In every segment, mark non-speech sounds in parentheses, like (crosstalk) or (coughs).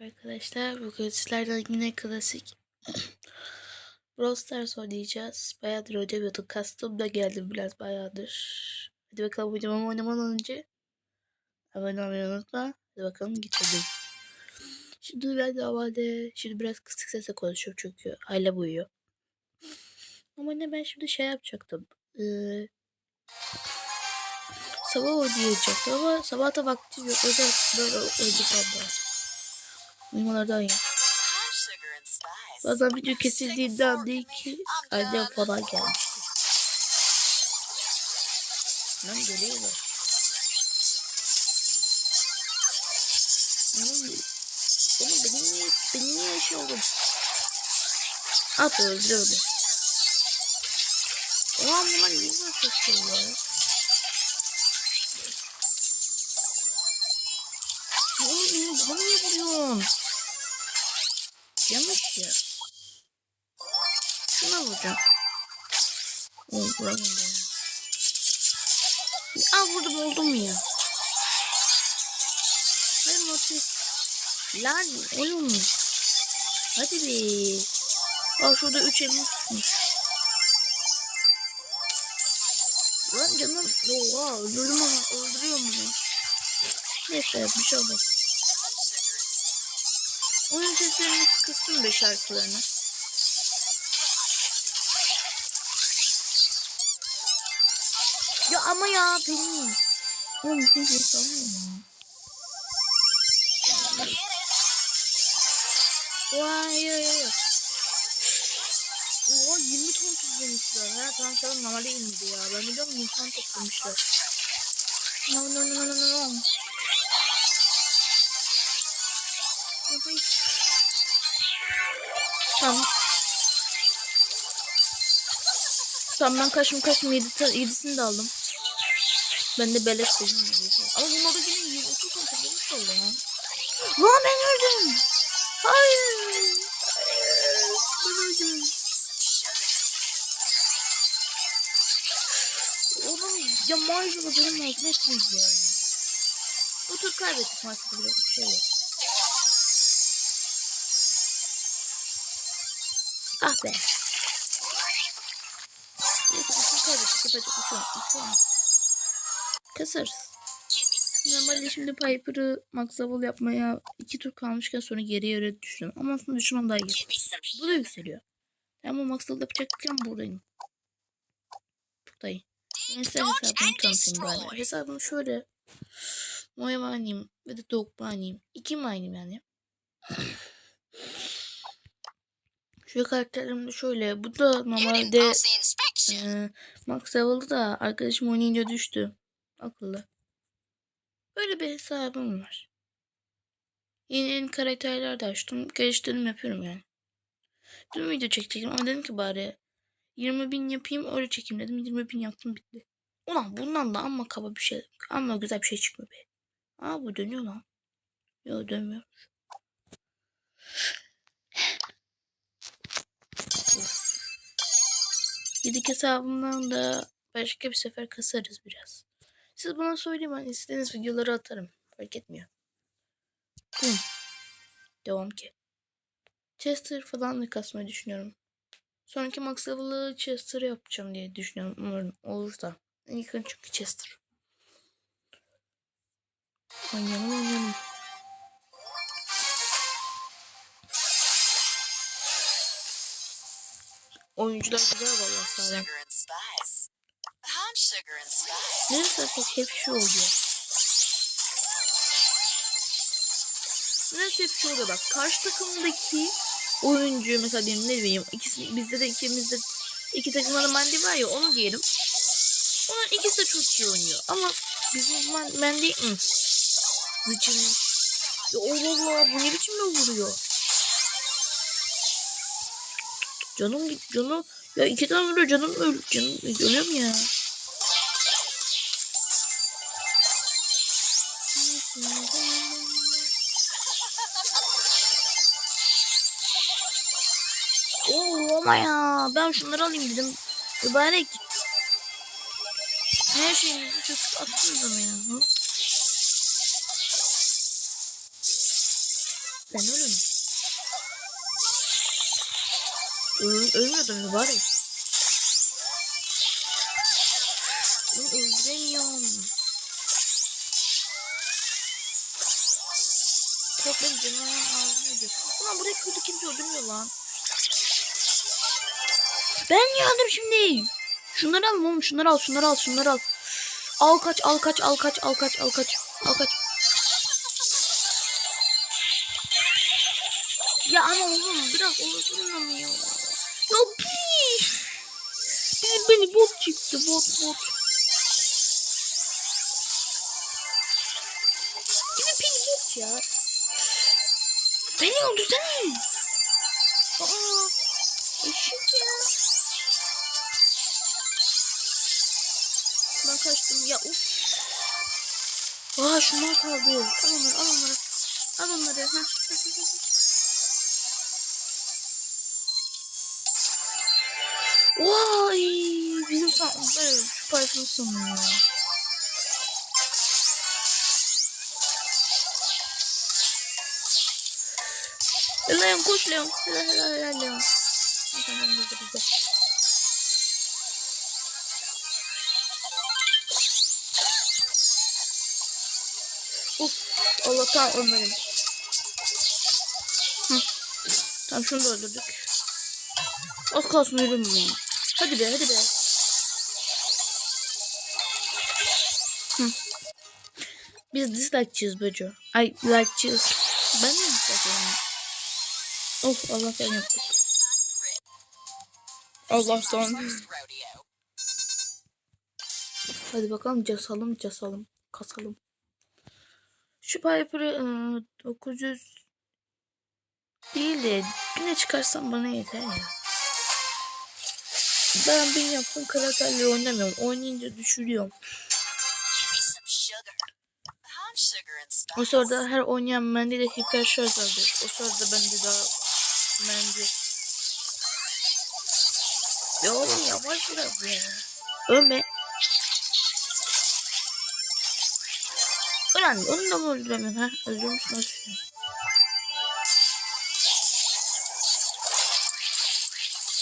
Arkadaşlar bugün sizlerle yine klasik (clears throat) Brawl Stars oynayacağız. Bayağıdır oynamıyorduk. Kastım da geldim biraz bayağıdır. Hadi bakalım oynamam oynamadan önce. Abone olmayı unutma. Hadi bakalım gidelim. Şimdi ben de. Şimdi biraz kısık sesle konuşuyorum çünkü aile uyuyor. Ama ne ben şimdi şey yapacaktım. Ee, sabah oynayacaktım ama sabah da vaktim yok. O yüzden böyle oynayacağım lazım. Uyumalardan ya. Bazen video kesildiğinden değil ki annem falan gelmişti. Lan geliyorlar. Oğlum, benim niye, benim niye yaşıyor oğlum? At öldür öldür. Ulan bunlar niye kaçıyor ya? Oğlum benim bana niye vuruyorsun? Ya. Şuna vuracağım. Oo vuramam ben. Aa vurdum oldum ya. Hadi Mortis. Lan oğlum. Hadi be. Aa şurada üç elmas tutmuş. Lan canım. Oha öldürdüm ama öldürüyorum bunu. Neyse bir şey olmaz. Oyun seslerini kıstım be şarkılarını. Ya ama ya benim. Oğlum bu sanmıyorum ya. Vay ya ya ya. Oha 20 ton toplamışlar. Ha tamam tamam normalde 20'di ya. Ben biliyorum 20 ton toplamışlar. No no no no no no. Ay. Tamam. Tamam ben kaçım kaçım 7 7'sini de aldım. Ben de beleş buldum. Ama bunun orada yine 130 tane toplamış oldu ha. Lan ben öldüm. Hayır. Ben öldüm. Oğlum ya maaşımı benim lazım ya. Bu tur kaybettik maalesef bir şey yok. Ah be. Neyse bu kaybettik yapacak bir şey yok. Bir şey olmaz. Kasarız. Normalde şimdi Piper'ı Max Level yapmaya iki tur kalmışken sonra geriye öyle düştüm. Ama aslında düşmem daha iyi. Bu da yükseliyor. Ama Max Level yapacakken buradayım. Buradayım. Neyse hesabımı tanıtayım bari. Hesabım şöyle. Moya maniyim ve de Dog maniyim. İki maniyim yani. Şu karakterim de şöyle. Bu da normalde e, Max Level'da da arkadaşım oynayınca düştü. Akıllı. Böyle bir hesabım var. Yeni yeni karakterler de açtım. Geliştirdim yapıyorum yani. Dün video çekecektim ama dedim ki bari 20 bin yapayım öyle çekeyim dedim. 20 bin yaptım bitti. Ulan bundan da amma kaba bir şey, amma güzel bir şey çıkmıyor be. Aa bu dönüyor lan. Yok dönmüyor. Yedik hesabımdan da başka bir sefer kasarız biraz. Siz bana söyleyin ben istediğiniz videoları atarım. Fark etmiyor. Bum. Devam ki. Chester falan da kasmayı düşünüyorum. Sonraki max level'ı Chester yapacağım diye düşünüyorum. Umarım olursa. En yakın çünkü Chester. Oynayalım oynayalım. Oyuncular güzel valla sağlam. Neyse bak hep şu oluyor. Neyse hep şu oluyor bak. Karşı takımdaki oyuncu mesela diyelim ne bileyim ikisi, bizde de ikimizde iki takımda da Mandy var ya onu diyelim. Onun ikisi de çok iyi oynuyor ama bizim Man Mandy. Zıçın. Ya Allah Allah bu ne biçimle vuruyor? Canım git canım. Ya iki tane vuruyor canım öl canım ölüyorum ya. Oo ama ya ben şunları alayım dedim. Mübarek. Her şeyinizi çöküp attınız ama ya. Ben ölüm. Öl, ölmüyordum mübarek. Ben öldüremiyorum. Benim canavarın ağzına ediyor. Ulan buraya kötü kimse öldürmüyor lan. Ben yandım şimdi. Şunları al oğlum şunları al şunları al şunları al. Al kaç al kaç al kaç al kaç al kaç al kaç. Ya ama oğlum biraz olursun ya. Ya piş. Bizim beni bot çıktı bot bot. Bizim beni bot ya. Beni öldürsene. Aa, eşek ya. Ben kaçtım ya uf. Aa şunlar kaldı. Al onları al onları. Al onları. Heh. Sandıklar süper sanıyor. Leon koş Leon. Helal helal helal Leon. Tamam bizde bizde. Uf. Hı. Tamam şunu da öldürdük. Az kalsın ölüm. Hadi be hadi be. Biz dislike'çiyiz Böcü. Ay like'çiyiz. Ben de dislike'çiyim. Of Allah'tan yaptık. Allah'tan. Hadi bakalım casalım casalım. Kasalım. Şu Piper'ı ıı, 900 değil de yine çıkarsam bana yeter ya. Ben bir yaptım karakterle oynamıyorum. Oynayınca düşürüyorum. O sırada her oynayan mendi de hiper şarj alır. O sırada ben de daha mendi. Ya oğlum yavaş biraz ya. Ölme. Ulan onu da mı öldüremiyorsun ha? Öldürmüş nasıl?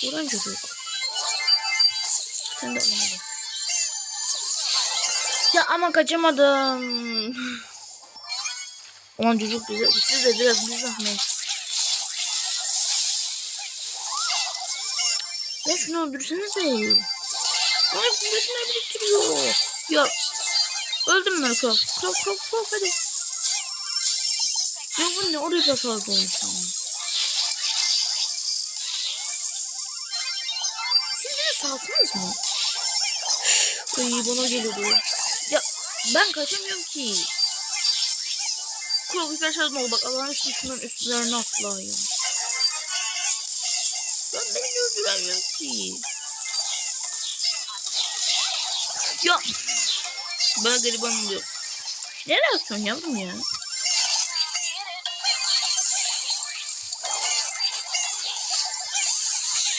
Ulan çocuk. Sen de olamadın. Ya ama kaçamadım. (laughs) Ulan çocuk bize, siz de biraz bir zahmet. Ya şunu öldürsenize. Ay kuvvetine biriktiriyor. Ya öldüm ben krop. Krop krop krop hadi. Ya bu ne oraya da fazla olmuş ama. Siz beni salsınız mı? Ay bana geliyordu. Ya ben kaçamıyorum ki. Krop hiper şarjım oldu. Bak Allah'ın üstüne şunların üstlerine atlayayım. Ben beni öldüremiyorum ki. Ya. Bana garibanım diyor. Nereye atıyorsun yavrum ya?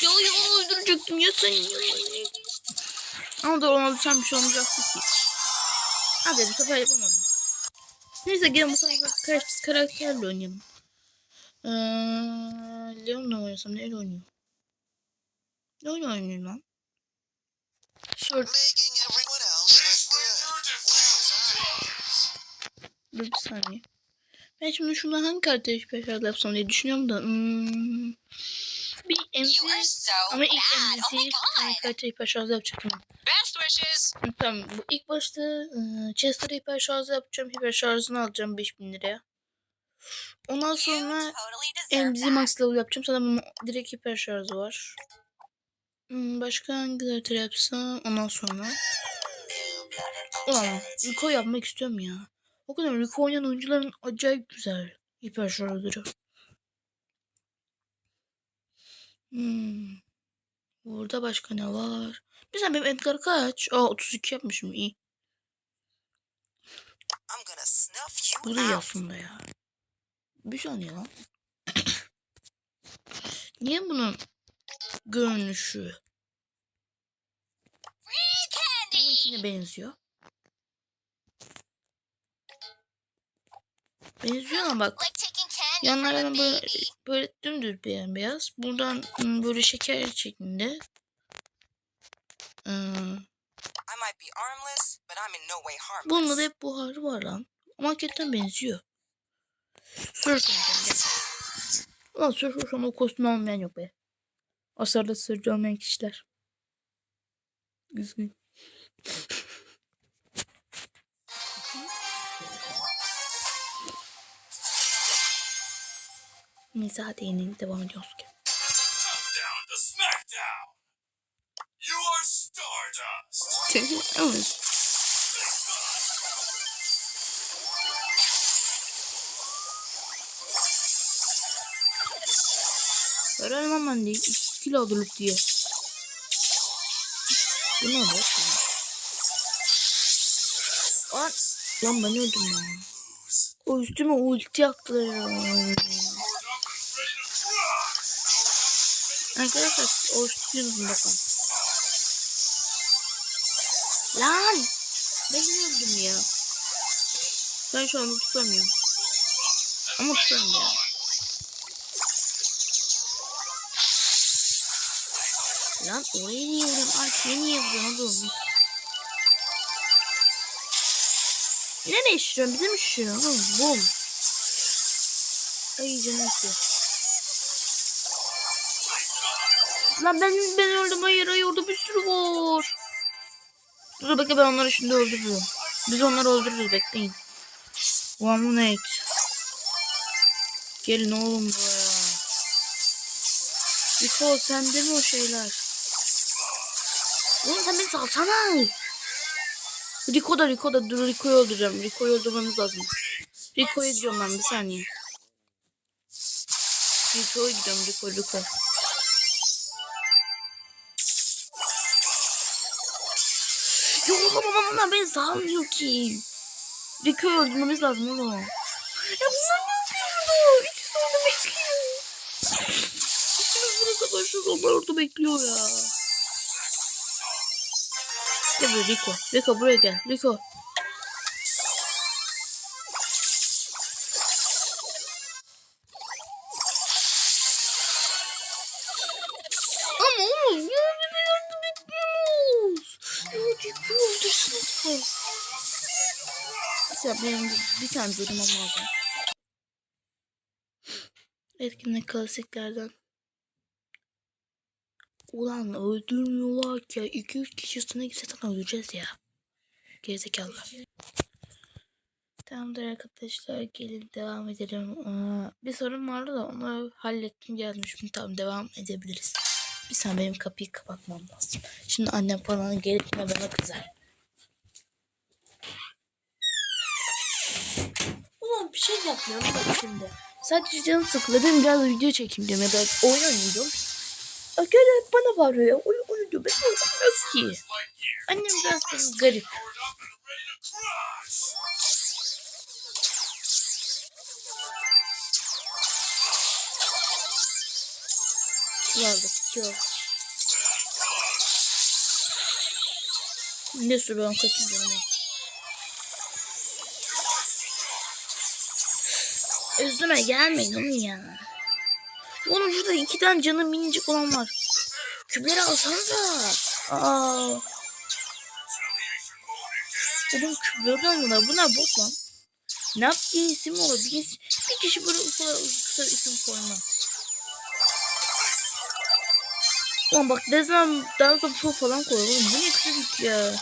Ya ya onu öldürecektim ya sen ya. Ama da ona düşen bir şey olmayacaktı ki. Hadi bu sefer yapamadım. Neyse gelin bu sefer kaç karakterle oynayalım. Ee, Leon'la oynasam neyle oynuyor? Ne oyun oynuyor lan? Short. Dur bir saniye. Ben şimdi şundan hangi karakteri şüpheli yapsam diye düşünüyorum da. Hmm, bir are so ama ilk bad. Oh my MC'yi bir tane god. karakteri hiper şarjı yapacaktım. Best wishes. Tamam bu ilk başta e, Chester'ı hiper şarjı yapacağım. Hiper şarjını alacağım 5000 liraya. Ondan sonra totally MZ. Max Level yapacağım. Bunun direkt hiper şarjı var. Başka hangi karakteri yapsam ondan sonra. Ulan Rico yapmak istiyorum ya. O kadar Rico oynayan oyuncuların acayip güzel hiper Hmm. Burada başka ne var? Mesela benim Edgar kaç? Aa 32 yapmışım iyi. Bu da iyi aslında ya. Bir saniye lan. (coughs) Niye bunun görünüşü bununkine benziyor? Benziyor ama bak. Yanlardan böyle, böyle dümdüz beyaz. Buradan böyle şeker şeklinde. Ee. Bunda da hep buharı var lan. Ama hakikaten benziyor. Sür Ulan sür şu an o kostüm almayan yok be. Asarda sürücü olmayan kişiler. Üzgün. Hadi yine devam ediyoruz ki. Evet. Öğrenemem ben de. 2 kilo alırlık diye. Bu ne be? Lan, lan ben öldüm ya. O üstüme ulti attılar Arkadaşlar o üstüne bakın. Lan! Ben öldüm ya. Ben şu an tutamıyorum. Ama tutarım ya. Lan oraya niye vuruyorsun? Arkaya niye vuruyorsun oğlum? Yine ne şişiriyorsun? Bize mi şişiriyorsun oğlum? Bum. Ay canım istiyor. Lan ben ben öldüm hayır hayır orada bir sürü var. Dur bekle ben onları şimdi öldürürüm. Biz onları öldürürüz bekleyin. One minute. Gelin oğlum buraya. Niko sende mi o şeyler? Oğlum sen beni salsana. Rico da Rico da dur Rico'yu öldüreceğim. Rico'yu öldürmemiz lazım. Rico'yu diyorum ben bir saniye. Rico'yu gidiyorum Rico Rico. Onlar beni salmıyor ki. Rico'yu öldürmemiz lazım oğlum. Ya bunlar ne yapıyor burada? İkisi orada bekliyor. İkimiz burada savaşıyoruz onlar orada bekliyor ya. Gel buraya Rico. Rico buraya gel. Rico. Bir saniye durmam lazım. Etkinlik klasiklerden. Ulan öldürmüyorlar ki. 2-3 kişi üstüne gitse zaten öldüreceğiz ya. Gerizekalılar. Tamamdır arkadaşlar. Gelin devam edelim. Aa, bir sorun vardı da onu hallettim geldim. Tamam devam edebiliriz. Bir saniye benim kapıyı kapatmam lazım. Şimdi annem falan gelip bana kızar. Ulan bir şey yapmıyorum bak şimdi. Sadece canım sıkıldı. Dedim biraz video çekeyim diyorum ya da oyun diyorum. Gene bana bağırıyor ya. Oyun oyun diyor. Ben oynamıyorum ki. Annem biraz benim garip. To crush! Kill aldık. Ne sürü ben Üstüme gelmeyin ya. Oğlum şurada iki tane canı minicik olan var. Küpleri alsanıza. Aa. Oğlum küpleri alıyorlar. Bunlar bot lan. Ne yaptığı isim olur? Bir, kişi böyle kısa, kısa isim koymaz. Ulan bak desem daha sonra pro falan. Oğlum bu ne küçücük ya.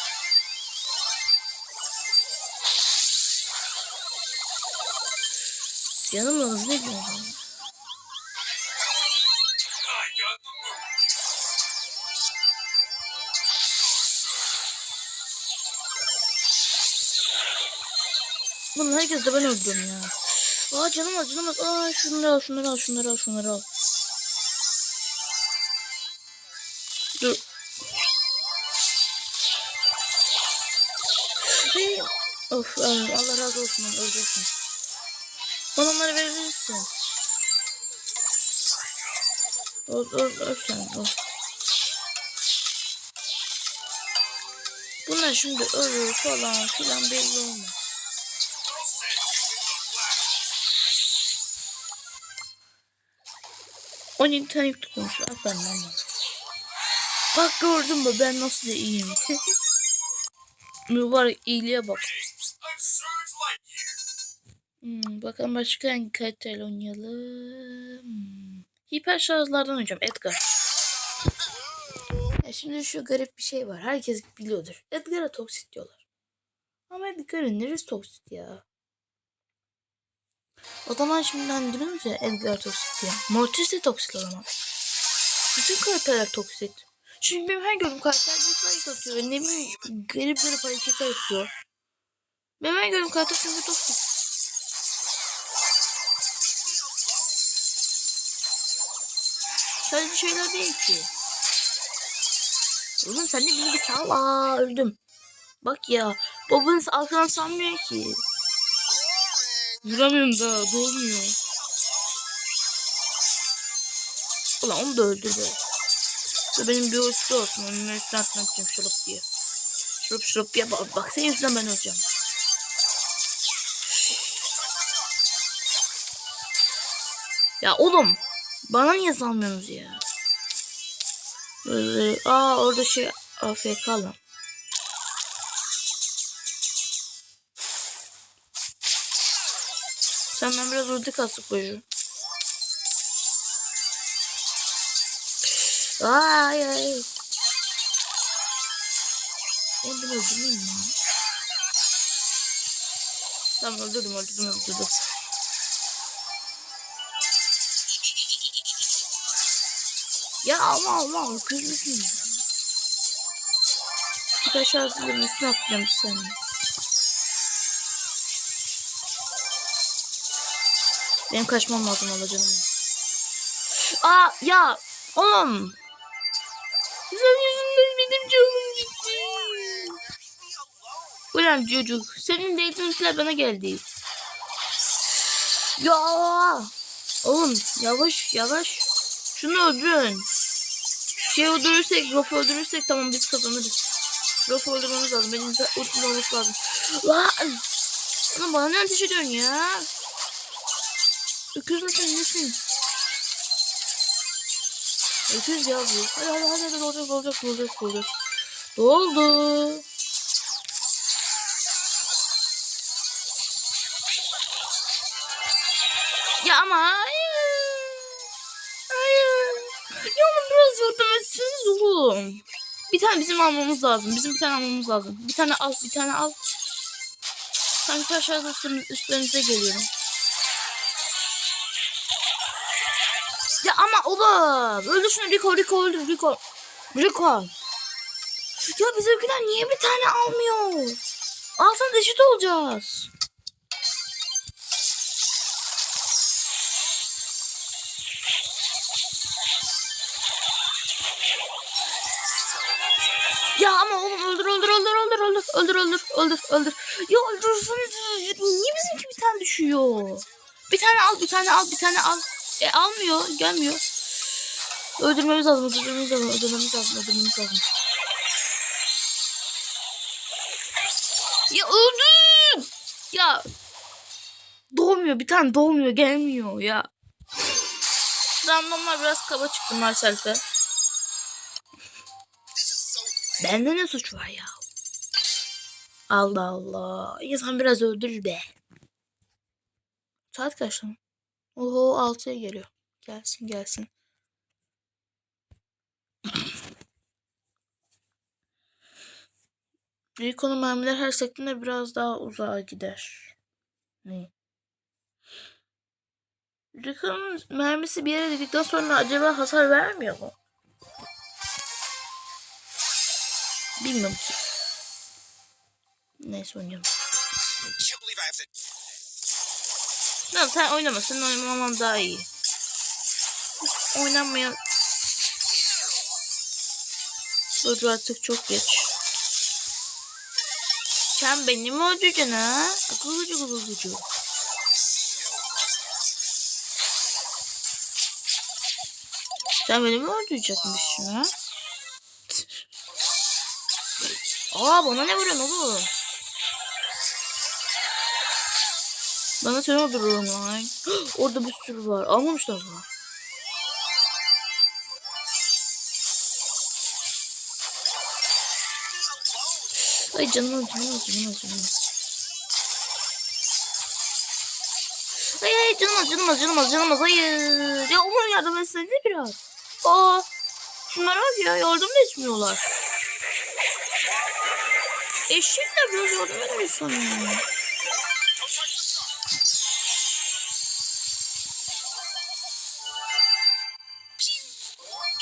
Hızlı gidiyor. Bunun herkes de ben öldüm ya. Aa canım az canım az. Aa şunları al şunları al şunları al şunları al. Dur. Of ay, Allah razı olsun öleceksin. Bana onları verebilirsin. Öl, öl, öl sen öl. Bunlar şimdi ölür falan filan belli olmaz. 17 tane yüklü konuştu. Aferin bana. Bak gördün mü ben nasıl da iyiyim. (laughs) Mübarek iyiliğe bak. Hmm, bakalım başka hangi karakterle oynayalım. Hiper şarjlardan oynayacağım Edgar. Ya şimdi şu garip bir şey var. Herkes biliyordur. Edgar'a toksit diyorlar. Ama Edgar'ın neresi toksit ya? O zaman şimdiden diyoruz ya Edgar toksit diye. Mortis de toksit o zaman. Bütün karakterler toksit. Çünkü benim her gördüğüm karakter bir like atıyor. Ne bileyim garip garip hareketler yapıyor. Benim her gördüğüm karakter çünkü toksit. Sadece şeyler değil ki. Oğlum sen de beni bir öldüm. Bak ya. Babanız arkadan sanmıyor ki. Vuramıyorum da doğmuyor. Ulan onu da öldürdü. İşte benim bir uçtu olsun. Onun üstüne atmayacağım şurup diye. Şurup şurup diye. Bak, bak senin yüzünden ben öleceğim. Ya oğlum. Bana niye salmıyorsunuz ya? Böyle, aa orada şey AFK lan. Sen ben biraz ulti kastık koyuyorum. Ay ay. Ben bunu öldürmeyeyim ya. Tamam öldürdüm öldürdüm öldürdüm. Ya ama ama kız mısın ya? Birkaç ağzının üstüne bir saniye. Benim kaçmam lazım Allah canım. Aa ya oğlum. Sen yüzünden benim canım gitti. Ulan çocuk senin datingler bana geldi. Ya oğlum yavaş yavaş. Şunu öldürün. Şey öldürürsek, Rof öldürürsek tamam biz kazanırız. Rof öldürmemiz lazım. Benim de ultim lazım. Lan! Oğlum bana ne ateş ediyorsun ya? Öküz müsün nesin? Öküz ya. Hadi hadi hadi hadi olacak olacak olacak olacak. Doldu. Ya ama oğlum. Bir tane bizim almamız lazım. Bizim bir tane almamız lazım. Bir tane al, bir tane al. Sanki aşağıda üstümüz, üstlerinize geliyorum. Ya ama oğlum. Öldür şunu Rico, Rico öldür Rico. Rico. Ya bizimkiler niye bir tane almıyor? Alsan eşit olacağız. Öldür öldür öldür öldür. Ya öldürseniz niye bizimki bir tane düşüyor? Bir tane al bir tane al bir tane al. E almıyor gelmiyor. Öldürmemiz lazım öldürmemiz lazım öldürmemiz lazım öldürmemiz lazım. Ya öldüm. Ya doğmuyor bir tane doğmuyor gelmiyor ya. Randomlar biraz kaba çıktı Marcel'de. Bende ne suç var ya? Allah Allah. İnsan biraz öldürür be. Saat kaç lan? Oho 6'ya geliyor. Gelsin gelsin. Rico'nun mermiler her sektiğinde biraz daha uzağa gider. Ne? Rico'nun mermisi bir yere dedikten sonra acaba hasar vermiyor mu? Bilmiyorum ki. Neyse to. Tamam sen oynama. Senin oynamam daha iyi. Oynamayan... Dur artık çok geç. Sen beni mi öldüreceksin ha? Akıllıcı akıllıcı. Sen beni mi öldürecekmişsin ha? Aa bana ne vuruyorsun oğlum? Bana söyleme dur online. Orada bir sürü var. Almamışlar mı? Ay canım canım canım canım. Ay ay canım canım canım canım hayır. Ya umarım yardım etsene biraz. Aa. Şunlara bak ya yardım da etmiyorlar. Eşek de biraz yardım etmiyor sanıyorum.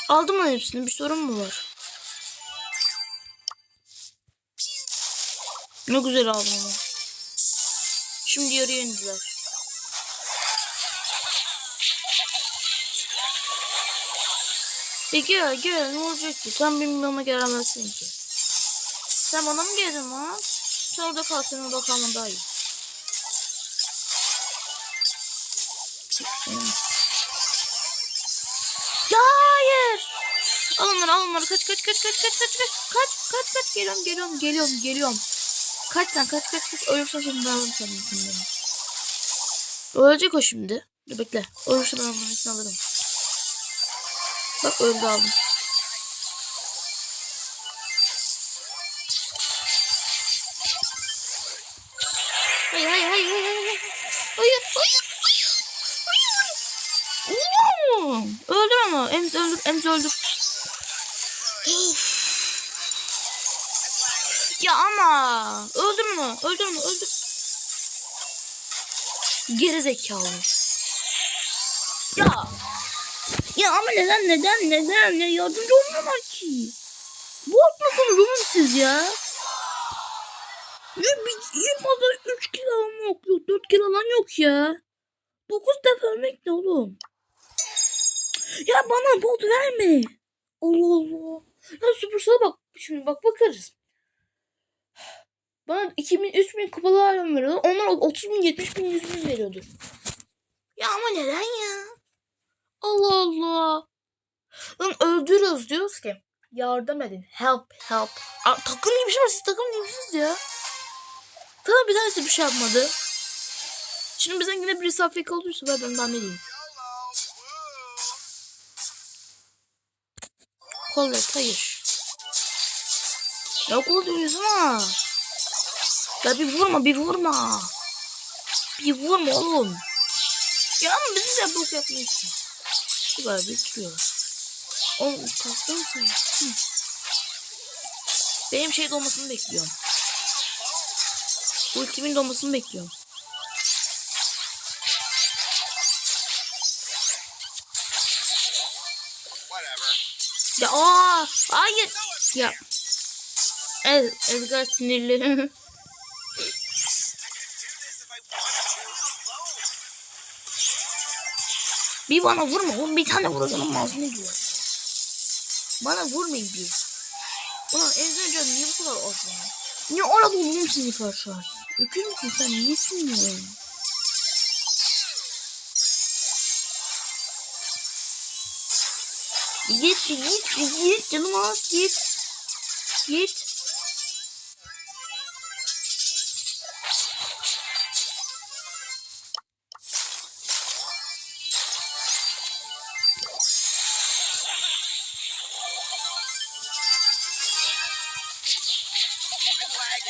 Aldım lan hepsini bir sorun mu var? Ne güzel aldım ama. Şimdi yarıya indiler. E gel gel ne olacak ki? Sen benim yanıma gelemezsin ki. Sen bana mı geldin lan? Sen orada kal sen orada daha iyi. Ya var. Kaç kaç kaç kaç kaç kaç kaç. Kaç kaç kaç geliyorum geliyorum geliyorum geliyorum. Kaç sen kaç kaç kaç. Ölürsen şimdi ben alırım senin Ölecek o şimdi. Dur bekle. Ölürse ben onun için alırım. Bak öldü aldım. Hayır hayır hayır hayır hayır. Hayır hayır. Öldür onu. Emz öldür. Emz öldür. Ya ama. Öldür onu. Öldür. Geri zekalı. Ya. Ya ama neden neden neden ne yardımcı olmuyorlar ki? Bu atmasınız oğlum siz ya. Ya bir en fazla 3 kilo alan yok. yok 4 kilo alan yok ya. 9 defa ölmek ne oğlum? Ya bana bot verme. Allah Allah. Ya Supercell'a bak. Şimdi bak bakarız. Bana 2000 3000 kupalı alan veriyordu. Onlar 30 bin 70 bin 100 bin veriyordu. Ya ama neden ya? Allah Allah. Lan öldürüyoruz diyoruz ki. Yardım edin. Help help. Aa, takım şey var. Siz takım değil misiniz ya? Tamam bir tanesi bir şey yapmadı. Şimdi bizden yine birisi Afrika olursa ben ben ne diyeyim? Collet hayır. Yok oluyoruz ama. Ya bir vurma bir vurma. Bir vurma oğlum. Ya ama bizi de bok yapmıyorsun. Bu kadar bekliyorlar. Oğlum kalktın mı sen? Benim şey dolmasını bekliyorum. Ultimin dolmasını bekliyorum. Whatever. Ya aa, hayır. Ya. Ez, Edgar sinirli. Bir bana vurma oğlum bir tane vuracağım ağzına diyor. Bana vurmayın bir. Ulan Ezra niye bu kadar az ya? Niye orada oğlum seni karşı az? Öküz müsün sen niyesin ya? Git git canım az git. Git.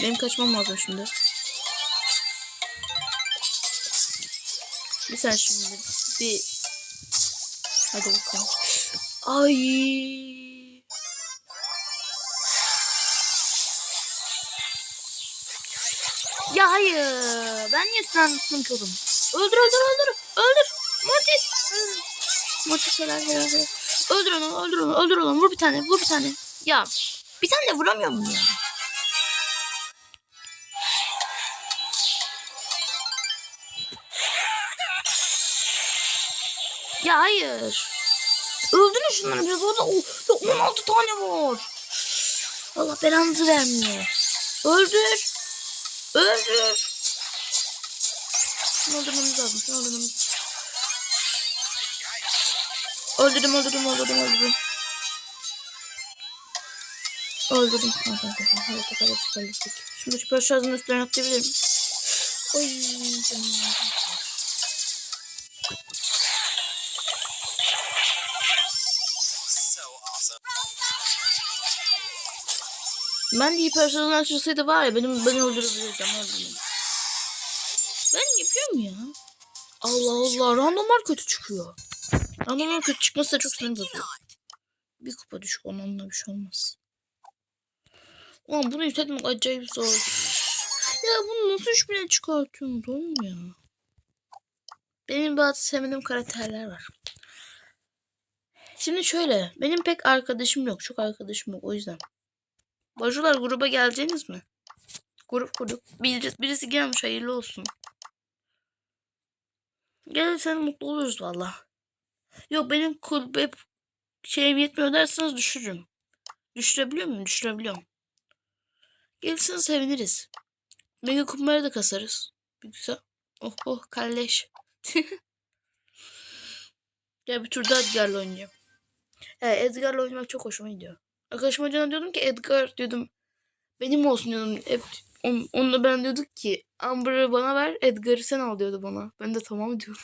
Benim kaçmam lazım şimdi. Bir sen şimdi bir hadi bakalım. Ay. Ya hayır. Ben niye tuttum ki? Öldür öldür öldür. Öldür. Mortis. Mortis helal helal. Öldür onu öldür onu öldür onu. Vur bir tane vur bir tane. Ya bir tane vuramıyor mu ya? Ya hayır. Öldürün şunları biraz orada o, ya 16 tane var. Allah belanızı vermiyor. Öldür. Öldür. Şunu öldürmemiz lazım. Şunu öldürmemiz Öldürdüm öldürdüm öldürdüm öldürdüm. Öldürdüm. Tamam tamam tamam. Hallettik. Şimdi şu şarjın üstlerine atlayabilirim. Oy canım. Ben de hipersonel açılsaydı var ya benim beni öldürebilirdi. Ben yapıyorum ya. Allah Allah randomlar kötü çıkıyor. Randomlar kötü çıkması da çok sinir. Bir kupa düşük onunla bir şey olmaz. Ulan bunu yükseltmek acayip zor. Ya bunu nasıl 3 bine çıkartıyorsunuz oğlum ya? Benim bazı sevmediğim karakterler var. Şimdi şöyle. Benim pek arkadaşım yok. Çok arkadaşım yok. O yüzden. Bajular gruba geleceğiniz mi? Grup kurduk. Birisi, birisi gelmiş hayırlı olsun. Gelirsen mutlu oluruz valla. Yok benim kulübe şeyim yetmiyor derseniz düşürürüm. Düşürebiliyor muyum? Düşürebiliyorum. Gelirsen seviniriz. Mega kupaları da kasarız. Bir güzel. Oh oh kalleş. (laughs) ya bir tur daha Edgar'la oynayacağım. Evet Edgar'la oynamak çok hoşuma gidiyor. Arkadaşıma canım diyordum ki Edgar diyordum. Benim olsun diyordum. Hep on, onunla ben diyorduk ki Amber'ı bana ver Edgar'ı sen al diyordu bana. Ben de tamam diyorum.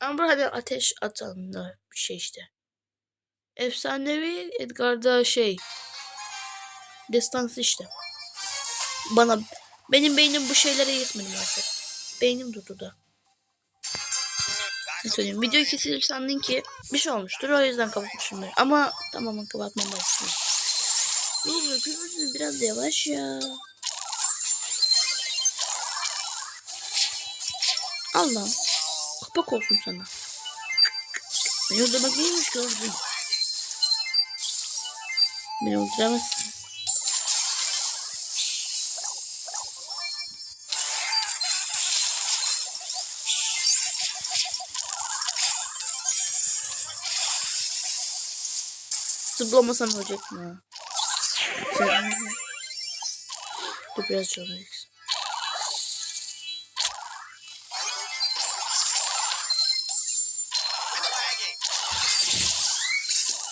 Amber hadi ateş atalım da bir şey işte. Efsanevi Edgar'da şey. Destansı işte. Bana benim beynim bu şeylere yetmedi maalesef. Beynim durdu da. Ne söyleyeyim? Video kesilir sandın ki bir şey olmuştur. O yüzden kapatmışımdır. Ama tamamen kapatmam lazım. Ne oluyor? Kızmışsın biraz yavaş ya. Allah. Kapak olsun sana. Beni öldürmek neymiş gördün. Beni öldüremezsin. Zıplamasam ölecektim ha. Sen... Dur biraz canım eksin.